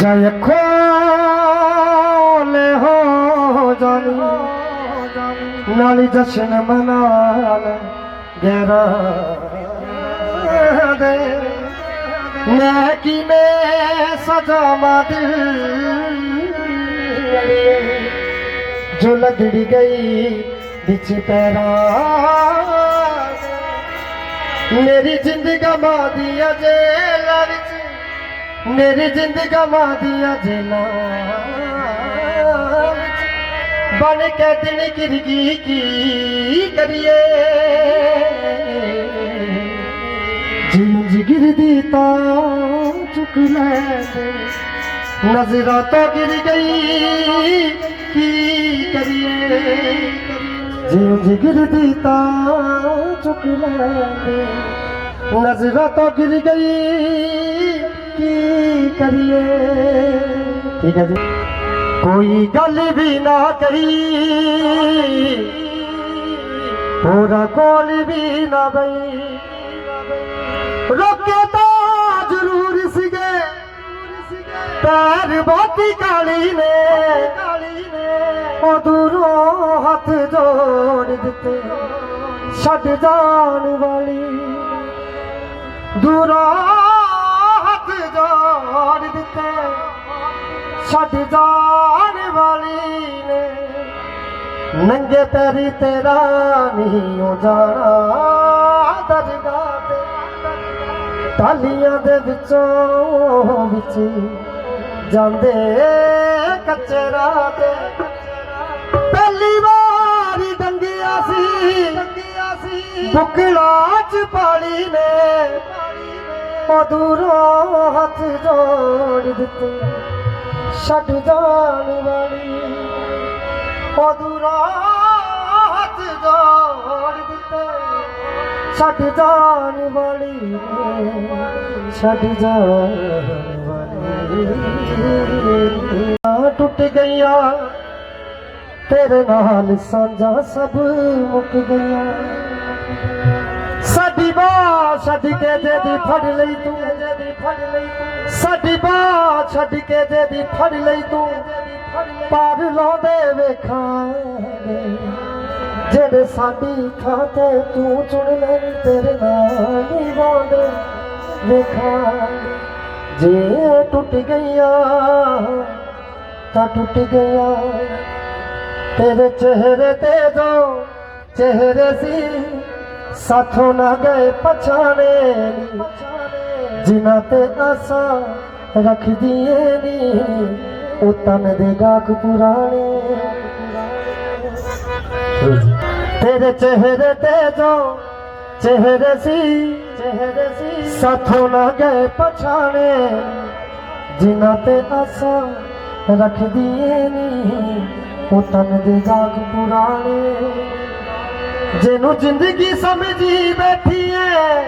ਜੈ ਖੋਲੇ ਹੋ ਜਾਨੀ ਨਾਲੀ ਜਸ਼ਨ ਮਨਾਲ ਗੈਰਾ ਦੇ ਮੈਂ ਕਿਵੇਂ ਸਜਾਵਾਂ ਦਿਲ ਜੋ ਲਗੜੀ ਗਈ ਵਿੱਚ ਪੈਰਾਂ ਮੇਰੀ ਜ਼ਿੰਦਗੀ ਮਾਦੀ ਜੇਲਾ ਵਿੱਚ ਮੇਰੀ ਜਿੰਦਗਾਂ ਮਾਦੀ ਜੇਲਾ ਵਿੱਚ ਬਣ ਕੇ ਦਿਨ ਗਿਰ ਕੀ ਕਰੀਏ? ਜਿੰਜ ਗਿਰਦੀ ਤਾਂ ਚੁੱਕ ਲੈ ਤੇ ਨਜ਼ਰਾਂ ਤੋਂ ਗਿਰ ਗਈ, ਕੀ ਕਰੀਏ? ਜਿੰਜ ਗਿਰਦੀ ਤਾਂ ਚੁੱਕ ਲੈ ਤੇ ਨਜ਼ਰਾਂ ਤੋਂ ਗਿਰ ਗਈ ਕੀ ਕਰੀਏ ਠੀਕ ਹੈ ਜੀ ਕੋਈ ਗੱਲ ਵੀ ਨਾ ਕਰੀ ਪੂਰਾ ਕੋਲ ਵੀ ਨਾ ਬਈ ਰੋਕੇ ਤਾਂ ਜ਼ਰੂਰ ਸੀਗੇ ਪੈਰ ਬਹੁਤੀ ਕਾਲੀ ਨੇ ਉਹ ਦੂਰੋਂ ਹੱਥ ਜੋੜ ਦਿੱਤੇ ਛੱਡ ਜਾਣ ਛੱਡ ਜਾਣ ਵਾਲੀ ਨੇ। ਨੰਗੇ ਪੈਰੀ ਤੇਰਾ ਨਹੀਂ ਹੋ ਜਾਣਾ, ਦਰਗਾਹ ਤੇ ਟਾਲੀਆਂ ਦੇ ਵਿੱਚੋਂ ਵਿੱਚ ਜਾਂਦੇ ਕੱਚੇ ਰਾਹ ਤੇ। ਪਹਿਲੀ ਵਾਰੀ ਡੰਗਿਆ ਸੀ ਡੰਗਿਆ ਸੀ ਬੁਕਲਾ ਚ ਪਾਲੀ ਨੇ। ਉਹ ਹੱਥ ਜੋੜ ਦਿੱਤੇ। ਛੱਡ ਜਾਣ ਵਾਲੀ ਉਹ ਦੂਰੋਂ ਹੱਥ ਜੋੜ ਦਿੱਤੇ ਛੱਡ ਜਾਣ ਵਾਲੀ ਨੇ ਛੱਡ ਜਾਣ ਛੱਡ ਕੇ ਜਿਹਦੀ ਫੜ ਲਈ ਤੂੰ ਜਿਹਦੀ ਫੜ ਲਈ ਤੂੰ। ਸਾਡੀ ਬਾਹ ਛੱਡ ਕੇ ਜਿਹਦੀ ਫੜ ਲਈ ਤੂੰ। ਪਾਰ ਲਾਉਂਦੇ ਵੇਖਾਂਗੇ। ਜਿਹੜੇ ਸਾਡੀ ਥਾਂ ਤੇ ਤੂੰ ਚੁਣ ਲੈ ਤੇਰੇ ਨਾਲ ਨਿਭਾਉਂਦੇ ਵੇਖਾਂਗੇ। ਜੇ ਟੁੱਟ ਗਈਆਂ, ਤਾਂ ਟੁੱਟ ਗਈਆਂ। ਤੇਰੇ ਚਿਹਰੇ ਤੇ ਜੋ ਚਿਹਰੇ ਸੀ ਸਾਥੋਂ ਨਾ ਗਏ ਪਛਾਣੇ ਨੀ। ਜਿਨ੍ਹਾਂ ਤੇ ਆਸਾਂ ਰੱਖਦੀ ਏ ਨੀ, ਉਹ ਤਨ ਦੇ ਗਾਕ ਪੁਰਾਣੇ। ਤੇਰੇ ਚਿਹਰੇ ਤੇ ਜੋ ਚਿਹਰੇ ਸੀ ਚਿਹਰੇ ਸੀ ਸਾਥੋਂ ਨਾ ਗਏ ਪਛਾਣੇ। ਜਿਨ੍ਹਾਂ ਤੇ ਆਸਾਂ ਰੱਖਦੀ ਏ ਨੀ, ਉਹ ਤਨ ਦੇ ਗਾਕ ਪੁਰਾਣੇ। ਜਿਹਨੂੰ ਜ਼ਿੰਦਗੀ ਸਮਝੀ ਬੈਠੀ ਐ,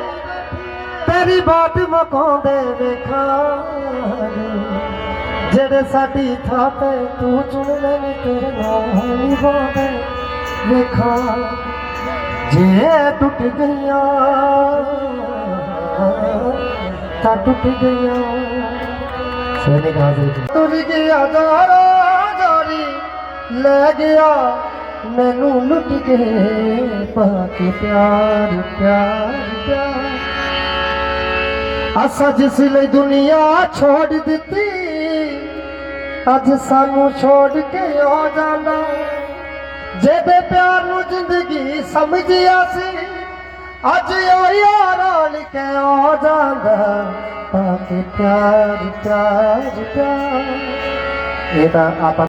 ਤੇਰੀ ਬਾਤ ਮਕਾਉਂਦੇ ਵੇਖਾਂਗੇ। ਜਿਹੜੇ ਸਾਡੀ ਥਾਂ ਤੇ ਤੂੰ ਚੁਣ ਲੈ ਤੇਰੇ ਨਾਲ ਨਿਭਾਉਂਦੇ ਵੇਖਾਂ ਜੇ ਟੁੱਟ ਗਈਆਂ, ਤਾਂ ਟੁੱਟ ਗਈਆਂ। ਸੋਨੇ ਗਾਜ਼ੇ ਤੁਰ ਗਿਆ ਜਾਰਾ ਜਾਰੀ, ਲੈ ਗਿਆ ਮੈਨੂੰ ਲੁੱਟ ਕੇ ਪਾ ਕੇ ਪਿਆਰ ਪਿਆਰ ਪਿਆਰ। ਅਸਾਂ ਜਿਸ ਲਈ ਦੁਨੀਆ ਛੋੜ ਦਿੱਤੀ, ਅੱਜ ਸਾਨੂੰ ਛੋੜ ਕੇ ਹੋ ਜਾਂਦਾ ਜਿਹਦੇ ਪਿਆਰ ਨੂੰ ਜ਼ਿੰਦਗੀ ਸਮਝਿਆ ਸੀ, ਅੱਜ ਉਹ ਯਾਰਾਂ ਲਿਖੇ ਹੋ ਜਾਂਦਾ। ਪਾ ਕੇ ਪਿਆਰ ਪਿਆਰ ਪਿਆਰ। ਇਹ ਤਾਂ ਆਪਾਂ